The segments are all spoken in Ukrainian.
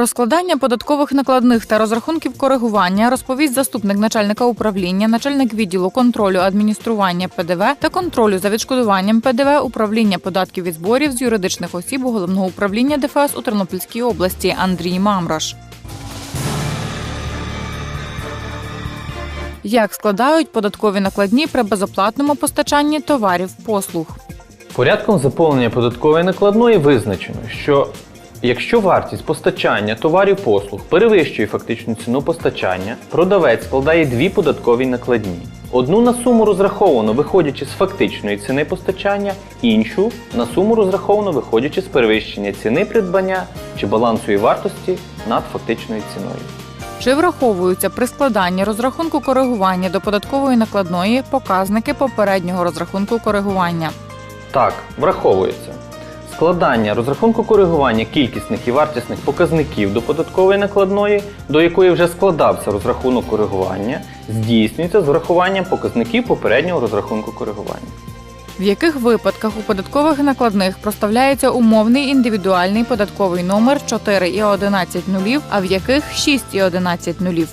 Про складання податкових накладних та розрахунків коригування розповість заступник начальника управління, начальник відділу контролю адміністрування ПДВ та контролю за відшкодуванням ПДВ управління податків і зборів з юридичних осіб головного управління ДФС у Тернопільській області Андрій Мамрош. Як складають податкові накладні при безоплатному постачанні товарів послуг? Порядком заповнення податкової накладної визначено, що якщо вартість постачання товарів послуг перевищує фактичну ціну постачання, продавець складає дві податкові накладні. Одну на суму розраховану виходячи з фактичної ціни постачання, іншу на суму розраховану виходячи з перевищення ціни придбання чи балансової вартості над фактичною ціною. Чи враховуються при складанні розрахунку коригування до податкової накладної показники попереднього розрахунку коригування? Так, враховується. Складання розрахунку коригування кількісних і вартісних показників до податкової накладної, до якої вже складався розрахунок коригування, здійснюється з врахуванням показників попереднього розрахунку коригування. В яких випадках у податкових накладних проставляється умовний індивідуальний податковий номер 4 і 11 нулів, а в яких 6 і 11 нулів?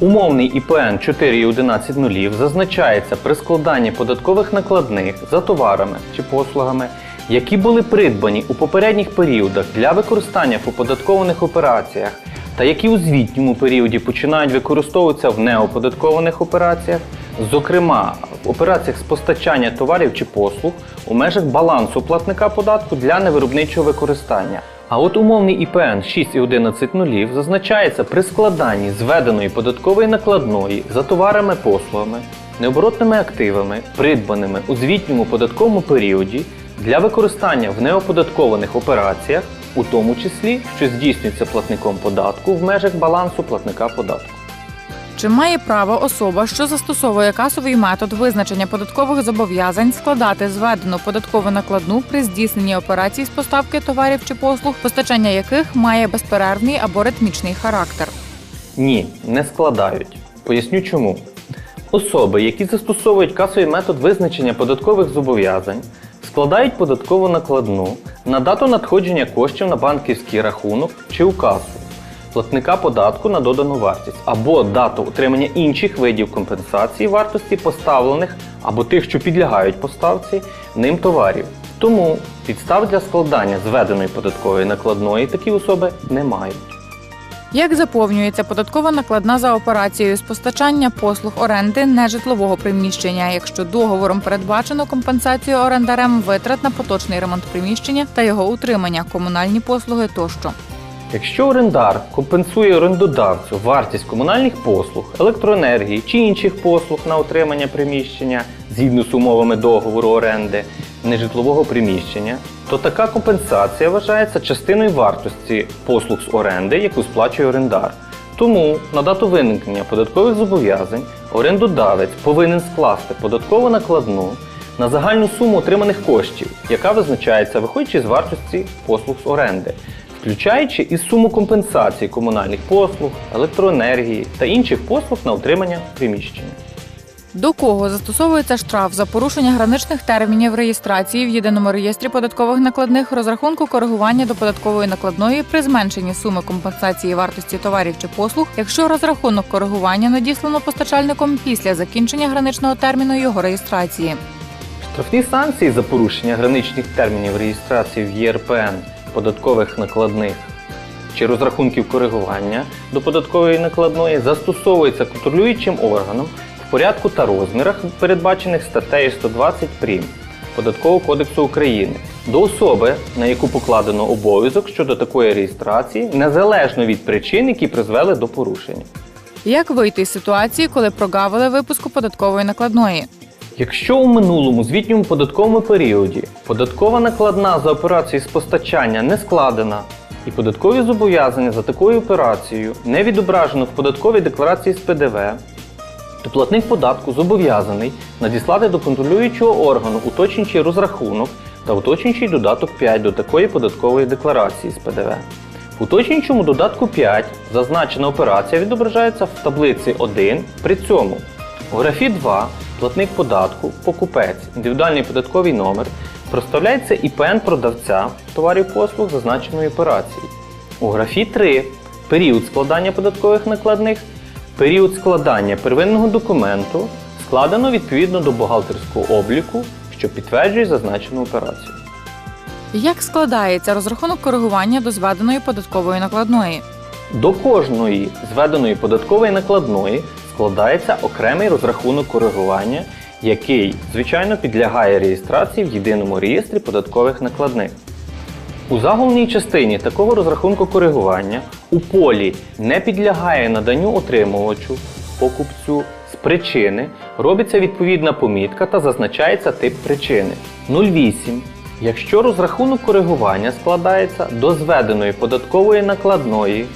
Умовний ІПН 4 і 11 нулів зазначається при складанні податкових накладних за товарами чи послугами, які були придбані у попередніх періодах для використання в оподаткованих операціях та які у звітньому періоді починають використовуватися в неоподаткованих операціях, зокрема в операціях з постачання товарів чи послуг у межах балансу платника податку для невиробничого використання. А от умовний ІПН 6 і 11 нулів зазначається при складанні зведеної податкової накладної за товарами послугами, необоротними активами, придбаними у звітньому податковому періоді для використання в неоподаткованих операціях, у тому числі, що здійснюється платником податку в межах балансу платника податку. Чи має право особа, що застосовує касовий метод визначення податкових зобов'язань, складати зведену податкову накладну при здійсненні операцій з поставки товарів чи послуг, постачання яких має безперервний або ритмічний характер? Ні, не складають. Поясню чому. Особи, які застосовують касовий метод визначення податкових зобов'язань, складають податкову накладну на дату надходження коштів на банківський рахунок чи у касу, платника податку на додану вартість або дату отримання інших видів компенсації вартості поставлених або тих, що підлягають поставці, ним товарів. Тому підстав для складання зведеної податкової накладної такі особи не мають. Як заповнюється податкова накладна за операцією з постачання послуг оренди нежитлового приміщення, якщо договором передбачено компенсацію орендарем витрат на поточний ремонт приміщення та його утримання, комунальні послуги тощо? Якщо орендар компенсує орендодавцю вартість комунальних послуг, електроенергії чи інших послуг на отримання приміщення згідно з умовами договору оренди нежитлового приміщення, то така компенсація вважається частиною вартості послуг з оренди, яку сплачує орендар. Тому на дату виникнення податкових зобов'язань орендодавець повинен скласти податкову накладну на загальну суму отриманих коштів, яка визначається виходячи з вартості послуг з оренди, включаючи і суму компенсації комунальних послуг, електроенергії та інших послуг на утримання приміщення. До кого застосовується штраф за порушення граничних термінів реєстрації в єдиному реєстрі податкових накладних розрахунку коригування до податкової накладної при зменшенні суми компенсації вартості товарів чи послуг, якщо розрахунок коригування надіслано постачальником після закінчення граничного терміну його реєстрації. Штрафні санкції за порушення граничних термінів реєстрації в ЄРПН податкових накладних чи розрахунків коригування до податкової накладної застосовуються контролюючим органом в порядку та розмірах, передбачених статтею 120 прим. Податкового кодексу України до особи, на яку покладено обов'язок щодо такої реєстрації, незалежно від причин, які призвели до порушення. Як вийти з ситуації, коли прогавили випуску податкової накладної? Якщо у минулому звітньому податковому періоді податкова накладна за операцію з постачання не складена і податкові зобов'язання за такою операцією не відображено в податковій декларації з ПДВ, то платник податку зобов'язаний надіслати до контролюючого органу уточнюючий розрахунок та уточнюючий додаток 5 до такої податкової декларації з ПДВ. В уточнюючому додатку 5 зазначена операція відображається в таблиці 1. При цьому у графі 2 платник податку, покупець, індивідуальний податковий номер проставляється ІПН продавця товарів послуг зазначеної операції. У графі 3 період складання податкових накладних, період складання первинного документу складено відповідно до бухгалтерського обліку, що підтверджує зазначену операцію. Як складається розрахунок коригування до зведеної податкової накладної? До кожної зведеної податкової накладної складається окремий розрахунок коригування, який, звичайно, підлягає реєстрації в єдиному реєстрі податкових накладних. У заголовній частині такого розрахунку коригування у полі не підлягає наданню отримувачу, покупцю з причини, робиться відповідна помітка та зазначається тип причини. 08. Якщо розрахунок коригування складається до зведеної податкової накладної,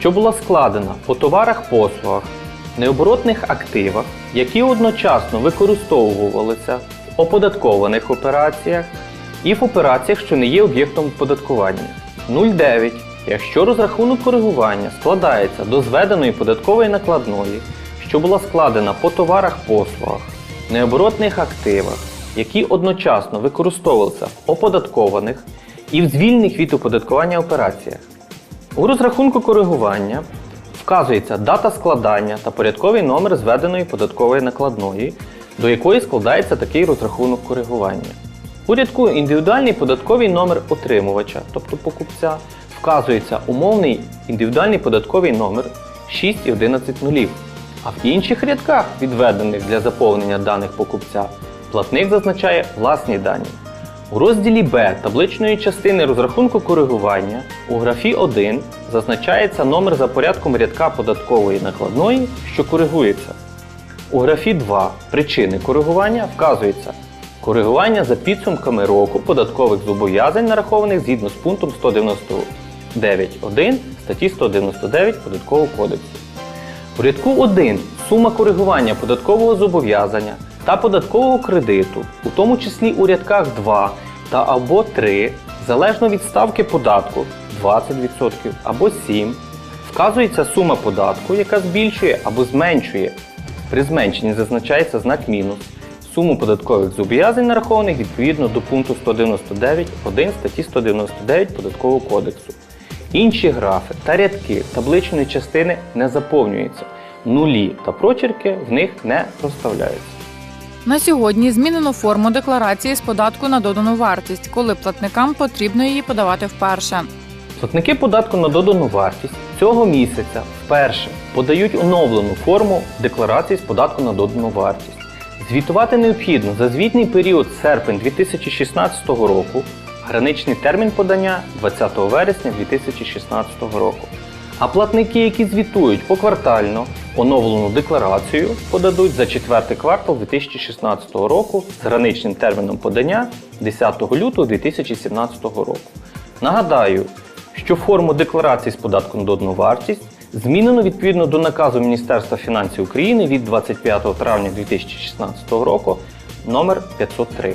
що була складена по товарах-послугах, необоротних активах, які одночасно використовувалися в оподаткованих операціях і в операціях, що не є об'єктом оподаткування. 0,9. Якщо розрахунок коригування складається до зведеної податкової накладної, що була складена по товарах-послугах, необоротних активах, які одночасно використовувалися в оподаткованих і в звільнених від оподаткування операціях. У розрахунку коригування вказується дата складання та порядковий номер зведеної податкової накладної, до якої складається такий розрахунок коригування. У рядку індивідуальний податковий номер отримувача, тобто покупця, вказується умовний індивідуальний податковий номер 6 і 11 нулів. А в інших рядках, відведених для заповнення даних покупця, платник зазначає власні дані. У розділі Б табличної частини розрахунку коригування у графі 1 зазначається номер за порядком рядка податкової накладної, що коригується. У графі 2 причини коригування вказується коригування за підсумками року податкових зобов'язань, нарахованих згідно з пунктом 199.1 статті 199 Податкового кодексу. У рядку 1 сума коригування податкового зобов'язання та податкового кредиту, у тому числі у рядках 2 та або 3, залежно від ставки податку 20% або 7%, вказується сума податку, яка збільшує або зменшує. При зменшенні зазначається знак мінус. Суму податкових зобов'язань нарахованих відповідно до пункту 199.1 статті 199 Податкового кодексу. Інші графи та рядки табличної частини не заповнюються. Нулі та прочерки в них не проставляються. На сьогодні змінено форму декларації з податку на додану вартість, коли платникам потрібно її подавати вперше. Платники податку на додану вартість цього місяця вперше подають оновлену форму декларації з податку на додану вартість. Звітувати необхідно за звітний період серпень 2016 року, граничний термін подання 20 вересня 2016 року. А платники, які звітують поквартально, оновлену декларацію подадуть за четвертий квартал 2016 року з граничним терміном подання 10 лютого 2017 року. Нагадаю, що форму декларації з податку на додану вартість змінено відповідно до наказу Міністерства фінансів України від 25 травня 2016 року номер 503.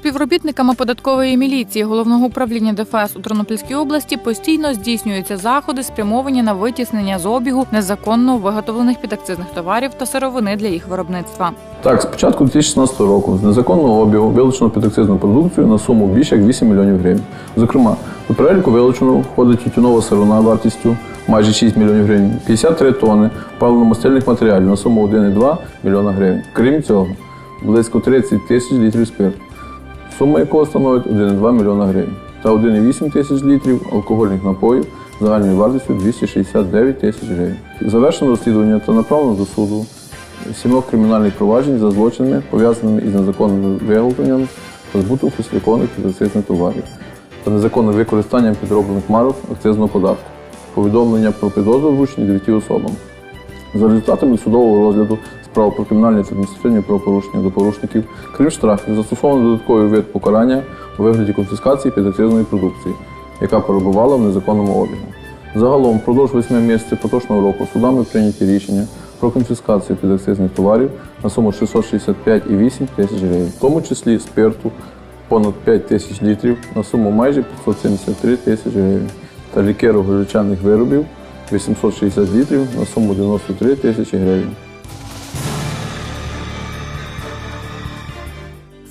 Співробітниками податкової міліції головного управління ДФС у Тернопільській області постійно здійснюються заходи, спрямовані на витіснення з обігу незаконно виготовлених підакцизних товарів та сировини для їх виробництва. Так, з початку 2016 року з незаконного обігу вилучено підакцизну продукцію на суму більше як 8 мільйонів гривень. Зокрема, до переліку вилучено входить тютюнова сировина вартістю майже 6 мільйонів гривень, 53 тонни паливно-мастильних матеріалів на суму 1,2 мільйона гривень. Крім цього, близько 30 тисяч літрів спирту, сума якого становить 1,2 мільйона гривень, та 1,8 тисяч літрів алкогольних напоїв загальною вартістю 269 тисяч гривень. Завершено розслідування та направлено до суду сімох кримінальних проваджень за злочинами, пов'язаними із незаконним виготовленням та збутом фальсифікованих підакцизних товарів та незаконним використанням підроблених марок акцизного податку. Повідомлення про підозру вручені дев'яти особам. За результатами судового розгляду справ про кримінальні та адміністративні правопорушення до порушників, крім штрафів, застосовано додатковий вид покарання у вигляді конфіскації підакцизної продукції, яка перебувала в незаконному обігу. Загалом, впродовж 8 місяців поточного року судами прийняті рішення про конфіскацію підакцизних товарів на суму 665,8 тисяч гривень, в тому числі спирту понад 5 тисяч літрів на суму майже 573 тисячі гривень та лікеру горілчаних виробів 860 літрів на суму 93 тисячі гривень.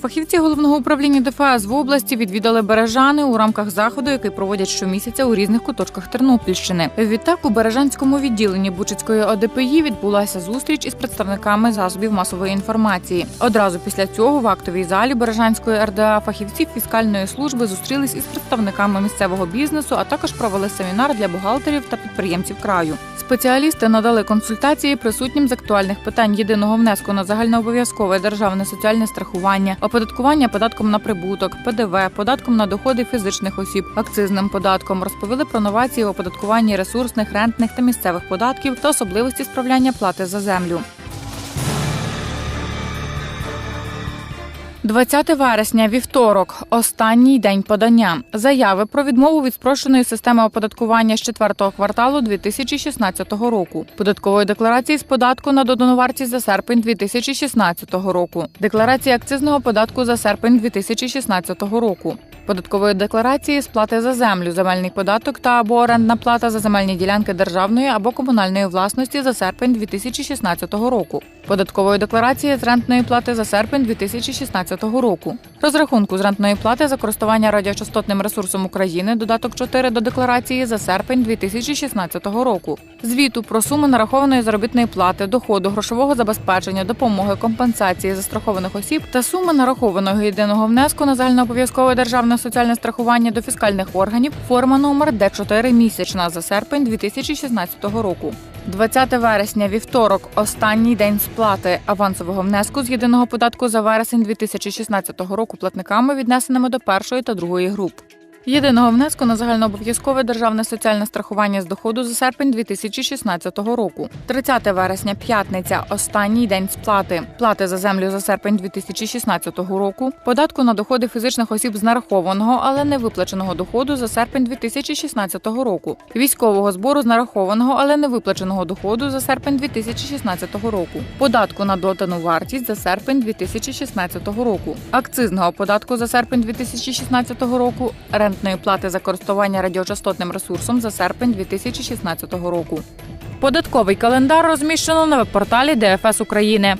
Фахівці головного управління ДФС в області відвідали бережани у рамках заходу, який проводять щомісяця у різних куточках Тернопільщини. Відтак у бережанському відділенні Бучицької ОДПІ відбулася зустріч із представниками засобів масової інформації. Одразу після цього в актовій залі Бережанської РДА фахівці фіскальної служби зустрілись із представниками місцевого бізнесу, а також провели семінар для бухгалтерів та підприємців краю. Спеціалісти надали консультації присутнім з актуальних питань єдиного внеску на загальнообов'язкове державне соціальне страхування, оподаткування податком на прибуток, ПДВ, податком на доходи фізичних осіб, акцизним податком. Розповіли про новації в оподаткуванні ресурсних, рентних та місцевих податків та особливості справляння плати за землю. 20 вересня, вівторок, останній день подання. Заяви про відмову від спрощеної системи оподаткування з четвертого кварталу 2016 року. Податкової декларації з податку на додану вартість за серпень 2016 року. Декларації акцизного податку за серпень 2016 року. Податкової декларації сплати за землю, земельний податок та або орендна плата за земельні ділянки державної або комунальної власності за серпень 2016 року. Податкової декларації з рентної плати за серпень 2016 року. Розрахунку з рентної плати за користування радіочастотним ресурсом України додаток 4 до декларації за серпень 2016 року. Звіту про суму нарахованої заробітної плати, доходу, грошового забезпечення, допомоги, компенсації застрахованих осіб та суми нарахованого єдиного внеску на загальнообов'язкове державне соціальне страхування до фіскальних органів. Форма номер Д4 місячна за серпень 2016 року. 20 вересня, вівторок, останній день сплати авансового внеску з єдиного податку за вересень 2016 року платниками, віднесеними до першої та другої груп. Єдиного внеску на загальнообов'язкове державне соціальне страхування з доходу за серпень 2016 року. 30 вересня, п'ятниця, останній день сплати. Плати за землю за серпень 2016 року. Податку на доходи фізичних осіб з нарахованого, але не виплаченого доходу за серпень 2016 року. Військового збору з нарахованого, але не виплаченого доходу за серпень 2016 року. Податку на додану вартість за серпень 2016 року. Акцизного податку за серпень 2016 року. Рентної плати за користування радіочастотним ресурсом за серпень 2016 року. Податковий календар розміщено на веб-порталі ДФС України.